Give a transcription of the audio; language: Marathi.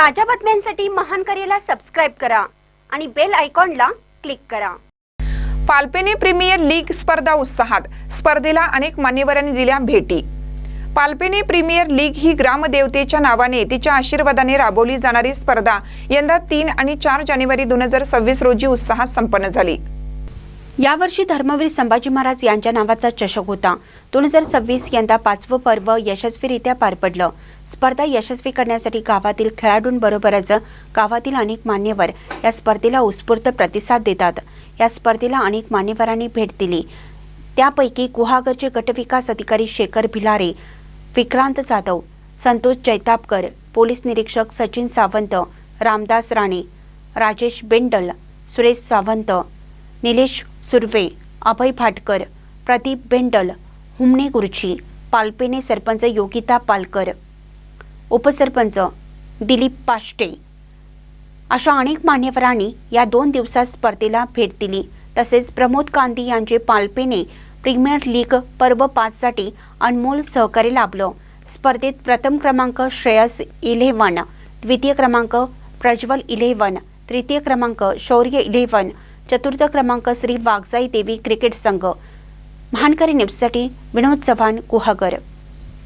ताज्या बातम्यांसाठी महान करेला सबस्क्राईब करा आणि बेल आयकॉनला क्लिक करा. पालपेने प्रीमियर लीग स्पर्धा उत्साहात. स्पर्धेला अनेक मान्यवरांनी दिल्या भेटी. पालपेने प्रीमियर लीग ही ग्रामदेवतेच्या नावाने तिच्या आशीर्वादाने राबवली जाणारी स्पर्धा यंदा तीन आणि चार जानेवारी दोन हजार सव्वीस रोजी उत्साहात संपन्न झाली. यावर्षी धर्मवीर संभाजी महाराज यांच्या नावाचा चषक होता. दोन हजार सव्वीस यंदा पाचवं पर्व यशस्वीरित्या पार पडलं. स्पर्धा यशस्वी करण्यासाठी गावातील खेळाडूंबरोबरच गावातील अनेक मान्यवर या स्पर्धेला उत्स्फूर्त प्रतिसाद देतात. या स्पर्धेला अनेक मान्यवरांनी भेट दिली. त्यापैकी गुहागरचे गटविकास अधिकारी शेखर भिलारे विक्रांत जाधव संतोष जैतापकर पोलीस निरीक्षक सचिन सावंत रामदास राणे राजेश बेंडल सुरेश सावंत निलेश सुर्वे अभय भाटकर प्रदीप बेंडल हुमणे गुरुजी पालपेने सरपंच योगिता पालकर उपसरपंच दिलीप पाष्टे. अशा अनेक मान्यवरांनी या दोन दिवसात स्पर्धेला भेट दिली. तसेच प्रमोद गांधी यांचे पालपेने प्रीमियर लीग पर्व पाचसाठी अनमोल सहकार्य लाभलं. स्पर्धेत प्रथम क्रमांक श्रेयस इलेव्हन द्वितीय क्रमांक प्रज्वल इलेव्हन तृतीय क्रमांक शौर्य इलेव्हन चतुर्थ क्रमांक श्री वाघजाई देवी क्रिकेट संघ. महानकरी न्यूजसाठी विनोद चव्हाण गुहागर.